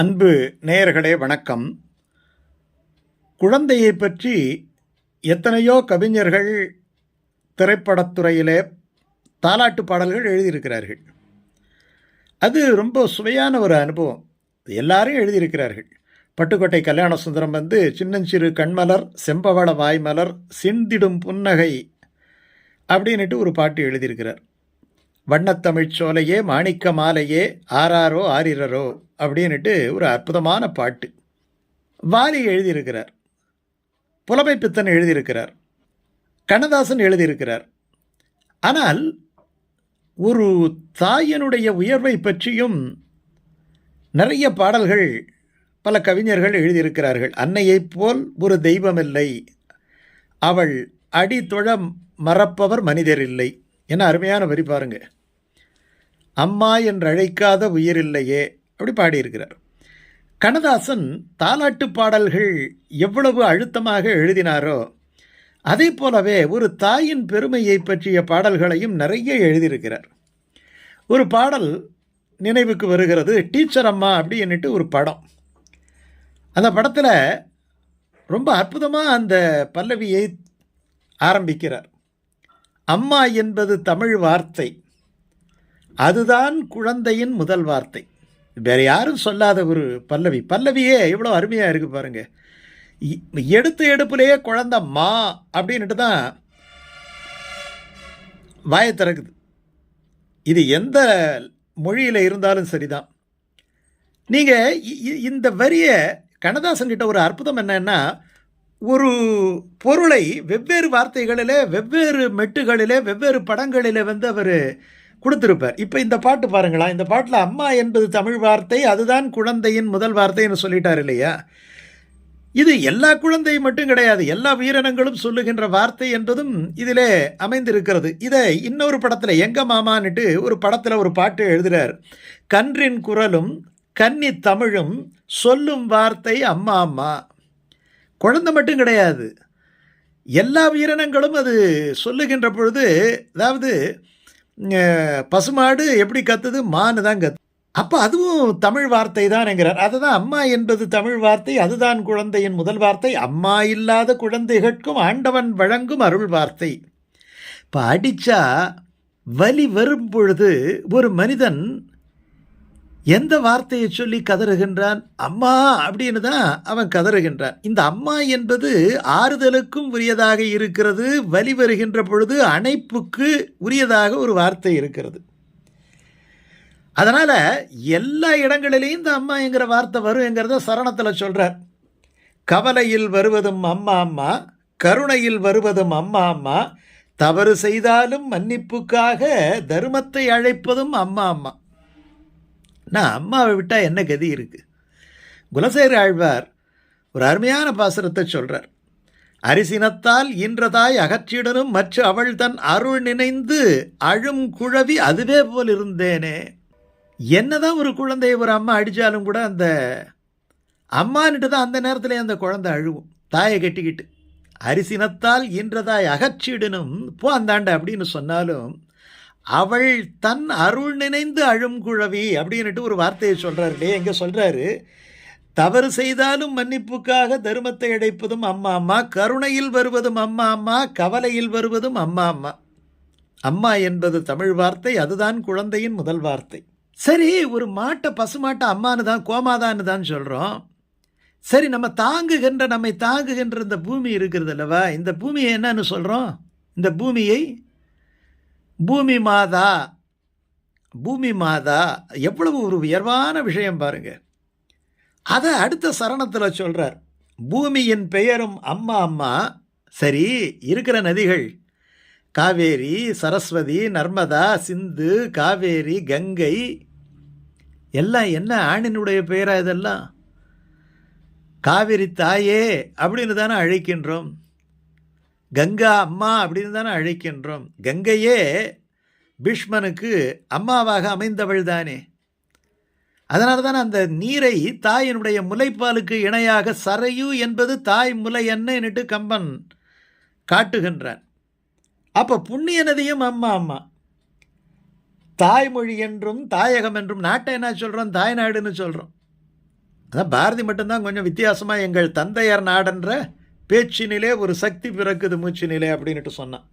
அன்பு நேயர்களே வணக்கம். குழந்தையை பற்றி எத்தனையோ கவிஞர்கள் திரைப்படத்துறையிலே தாலாட்டு பாடல்கள் எழுதியிருக்கிறார்கள். அது ரொம்ப சுவையான ஒரு அனுபவம். எல்லாரும் எழுதியிருக்கிறார்கள். பட்டுக்கோட்டை கல்யாண சுந்தரம் வந்து சின்னஞ்சிறு கண்மலர் செம்பவள வாய்மலர் சிந்திடும் புன்னகை அப்படின்னுட்டு ஒரு பாட்டு எழுதியிருக்கிறார். வண்ணத்தமிழ் சோலையே மாணிக்க மாலையே ஆராரோ ஆரிரரோ அப்படின்ட்டு ஒரு அற்புதமான பாட்டு. வாலி எழுதியிருக்கிறார். புலமை பித்தன் எழுதியிருக்கிறார். கண்ணதாசன் எழுதியிருக்கிறார். ஆனால் ஒரு தாயனுடைய உயர்வை பற்றியும் நிறைய பாடல்கள் பல கவிஞர்கள் எழுதியிருக்கிறார்கள். அன்னையைப் போல் ஒரு தெய்வமில்லை. அவள் அடி தொழ மறப்பவர் மனிதர் இல்லை என அருமையான வரி பாருங்கள் அம்மா என்று அழைக்காத உயிரில்லையே அப்படி பாடியிருக்கிறார். கண்ணதாசன் தாலாட்டு பாடல்கள் எவ்வளவு அழுத்தமாக எழுதினாரோ அதே போலவே ஒரு தாயின் பெருமையை பற்றிய பாடல்களையும் நிறைய எழுதியிருக்கிறார். ஒரு பாடல் நினைவுக்கு வருகிறது டீச்சர் அம்மா அப்படின்னுட்டு ஒரு படம். அந்த படத்தில் ரொம்ப அற்புதமாக அந்த பல்லவியை ஆரம்பிக்கிறார். அம்மா என்பது தமிழ் வார்த்தை அதுதான் குழந்தையின் முதல் வார்த்தை. வேறு யாரும் சொல்லாத ஒரு பல்லவி. பல்லவியே எவ்வளோ அருமையாக இருக்குது பாருங்க. இ- எடுத்த எடுப்புலேயே குழந்தை மா அப்படின்ட்டு தான் வாயை திறக்குது. இது எந்த மொழியில் இருந்தாலும் சரிதான். நீங்கள் இந்த வரியை கண்ணதாசன் கிட்ட ஒரு அற்புதம் என்னன்னா ஒரு பொருளை வெவ்வேறு வார்த்தைகளிலே வெவ்வேறு மெட்டுகளிலே வெவ்வேறு படங்களிலே வந்து அவர் கொடுத்துருப்பார். இப்போ இந்த பாட்டு பாருங்களா இந்த பாட்டில் அம்மா என்பது தமிழ் வார்த்தை அதுதான் குழந்தையின் முதல் வார்த்தைன்னு சொல்லிட்டார் இல்லையா? இது எல்லா குழந்தையும் மட்டும் கிடையாது எல்லா வீரனங்களும் சொல்லுகின்ற வார்த்தை என்பதும் இதிலே அமைந்திருக்கிறது. இதை இன்னொரு படத்தில் எங்க மாமான்னுட்டு ஒரு படத்தில் ஒரு பாட்டு எழுதுகிறார் கன்றின் குரலும் கன்னி தமிழும் சொல்லும் வார்த்தை அம்மா அம்மா. குழந்தை மட்டும் கிடையாது எல்லா வீரனங்களும் அது சொல்லுகின்ற பொழுது அதாவது பசுமாடு எப்படி கத்துது? மானு தான் கத்து அப்போ அதுவும் தமிழ் வார்த்தை தான்ங்கிறார். அதுதான் அம்மா என்பது தமிழ் வார்த்தை அதுதான் குழந்தையின் முதல் வார்த்தை. அம்மா இல்லாத குழந்தைகளுக்கும் ஆண்டவன் வழங்கும் அருள் வார்த்தை. இப்போ அடித்தா வலி வரும் பொழுது ஒரு மனிதன் எந்த வார்த்தையை சொல்லி கதறுகின்றான்? அம்மா! அப்படின்னு தான் அவன் கதறுகின்றான். இந்த அம்மா என்பது ஆறுதலுக்கும் உரியதாக இருக்கிறது. வலி வருகின்ற பொழுது அணைப்புக்கு உரியதாக ஒரு வார்த்தை இருக்கிறது. அதனால் எல்லா இடங்களிலேயும் இந்த அம்மா என்கிற வார்த்தை வருங்கிறத சரணத்தில் சொல்கிறார் கவலையில் வருவதும் அம்மா அம்மா. கருணையில் வருவதும் அம்மா அம்மா. தவறு செய்தாலும் மன்னிப்புக்காக தர்மத்தை அழைப்பதும் அம்மா அம்மா. நான் அம்மாவை விட்டால் என்ன கதி இருக்குது குலசேகர ஆழ்வார் ஒரு அருமையான பாசுரத்தை சொல்கிறார் அரிசினத்தால் இன்றதாய் அகற்றியுடனும் மற்ற அவள் தன் அருள் நினைந்து அழும் குழவி அதுவே போல் இருந்தேனே. என்னதான் ஒரு குழந்தையை ஒரு அம்மா அடித்தாலும் கூட அந்த அம்மான்ட்டு தான் அந்த நேரத்தில் அந்த குழந்தை அழுவும். தாயை கட்டிக்கிட்டு. அரிசினத்தால் இன்றதாய் அகற்றிடனும். போ அந்தாண்ட அப்படின்னு சொன்னாலும் அவள் தன் அருள் நினைந்து அழும் குழவி அப்படின்னுட்டு ஒரு வார்த்தையை சொல்கிறார் இல்லையே எங்கே சொல்கிறாரு தவறு செய்தாலும் மன்னிப்புக்காக தர்மத்தை அடைப்பதும் அம்மா அம்மா. கருணையில் வருவதும் அம்மா அம்மா. கவலையில் வருவதும் அம்மா அம்மா. அம்மா என்பது தமிழ் வார்த்தை அதுதான் குழந்தையின் முதல் வார்த்தை. சரி ஒரு மாட்டை பசுமாட்டை அம்மானு தான் கோமாதான்னு தான் சொல்கிறோம் சரி நம்ம தாங்குகின்ற நம்மை தாங்குகின்ற இந்த பூமி இருக்கிறது அல்லவா? இந்த பூமியை என்னன்னு சொல்கிறோம் இந்த பூமியை பூமி மாதா பூமி மாதா எவ்வளவு ஒரு உயர்வான விஷயம் பாருங்க. அதை அடுத்த சரணத்தில் சொல்கிறார் பூமியின் பெயரும் அம்மா அம்மா. சரி இருக்கிற நதிகள். காவேரி சரஸ்வதி நர்மதா சிந்து காவேரி கங்கை. எல்லாம் என்ன ஆணினுடைய பெயரா இதெல்லாம்? காவேரி தாயே அப்படின்னு தானே அழைக்கின்றோம். கங்கா அம்மா அப்படின்னு தானே அழைக்கின்றோம். கங்கையே பீஷ்மனுக்கு அம்மாவாக அமைந்தவள் தானே. அதனால தான் அந்த நீரை தாயினுடைய முலைப்பாலுக்கு இணையாக சரையு என்பது தாய் முலை என்னன்னுட்டு கம்பன் காட்டுகின்றான். அப்போ புண்ணிய நதியும் அம்மா அம்மா. தாய்மொழி என்றும் தாயகம் என்றும் நாட்டை என்ன சொல்கிறோம் தாய்நாடுன்னு சொல்கிறோம் அதான் பாரதி மட்டும்தான் கொஞ்சம் வித்தியாசமாக எங்கள் தந்தையார் நாடென்ற பேச்சினிலே ஒரு சக்தி பிறக்குது மூச்சினிலே அப்படின்ட்டு சொன்னான்.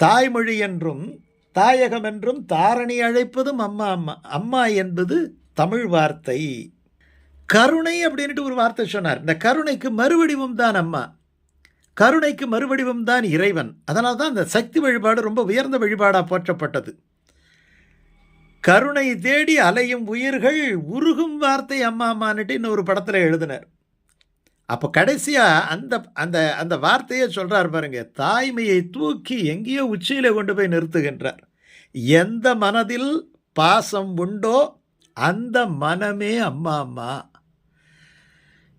தாய்மொழி என்றும் தாயகம் என்றும் தாரணி அழைப்பதும் அம்மா அம்மா அம்மா என்பது தமிழ் வார்த்தை. கருணை அப்படின்ட்டு ஒரு வார்த்தை சொன்னார். இந்த கருணைக்கு மறுவடிவம் தான் அம்மா. கருணைக்கு மறுவடிவம் தான் இறைவன். அதனால் தான் இந்த சக்தி வழிபாடு ரொம்ப உயர்ந்த வழிபாடாக போற்றப்பட்டது. கருணை தேடி அலையும் உயிர்கள் உருகும் வார்த்தை அம்மா அம்மான்னுட்டு இன்னொரு படத்தில் எழுதினார். அப்போ கடைசியாக அந்த அந்த அந்த வார்த்தையை சொல்கிறார் பாருங்க தாய்மையை தூக்கி எங்கேயோ உச்சியில் கொண்டு போய் நிறுத்துகின்றார். எந்த மனதில் பாசம் உண்டோ அந்த மனமே அம்மா அம்மா.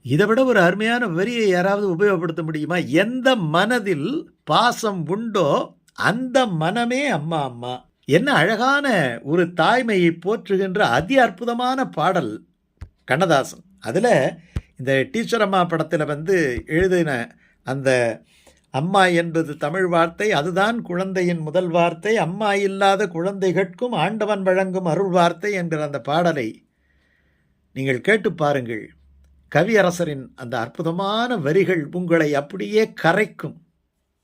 இதை விட ஒரு அருமையான வரியை யாராவது உபயோகப்படுத்த முடியுமா? எந்த மனதில் பாசம் உண்டோ அந்த மனமே அம்மா அம்மா. என்ன அழகான ஒரு தாய்மையை போற்றுகின்ற அதி அற்புதமான பாடல் கண்ணதாசன். அதில் இந்த டீச்சர் அம்மா படத்தில் வந்து எழுதின அந்த அம்மா என்பது தமிழ் வார்த்தை அதுதான் குழந்தையின் முதல் வார்த்தை அம்மா இல்லாத குழந்தைகட்கும் ஆண்டவன் வழங்கும் அருள் வார்த்தை என்கிற அந்த பாடலை நீங்கள் கேட்டு பாருங்கள். கவியரசரின் அந்த அற்புதமான வரிகள் உங்களை அப்படியே கரைக்கும்.